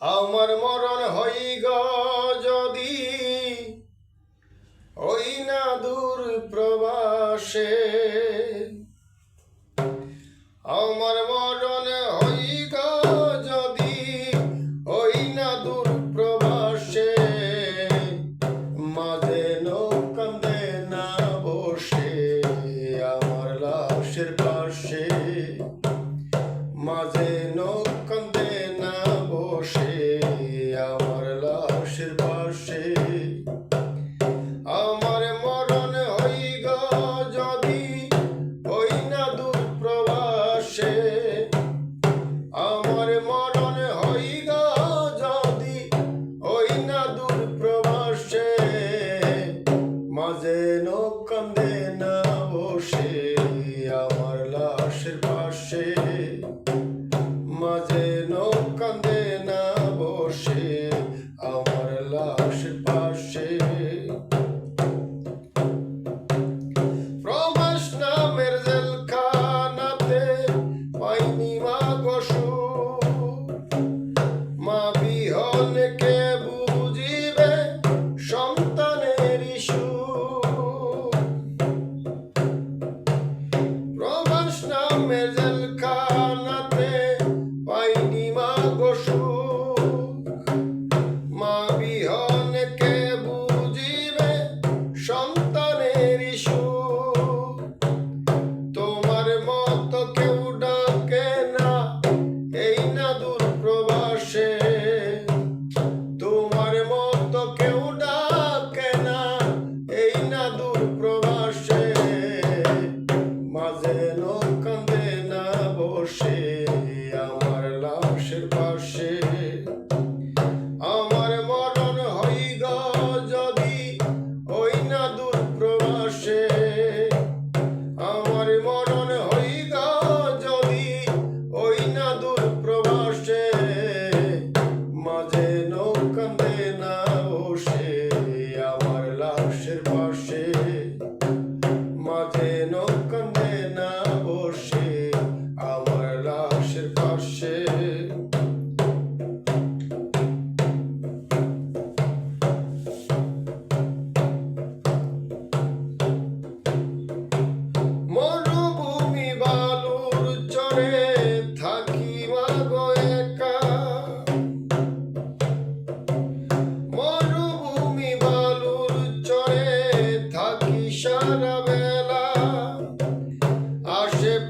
আমার মরণ হই গ যদি। ওই না দূর প্রবাসে। আমার মাঝে নৌকান্দে না বসে আমার লাশের পাশে। মাঝে নৌ shit.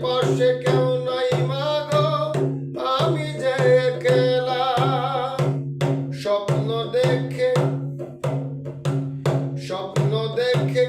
পাশে কেউ নাই মাগো আমি যে খেলা স্বপ্ন দেখে স্বপ্ন দেখে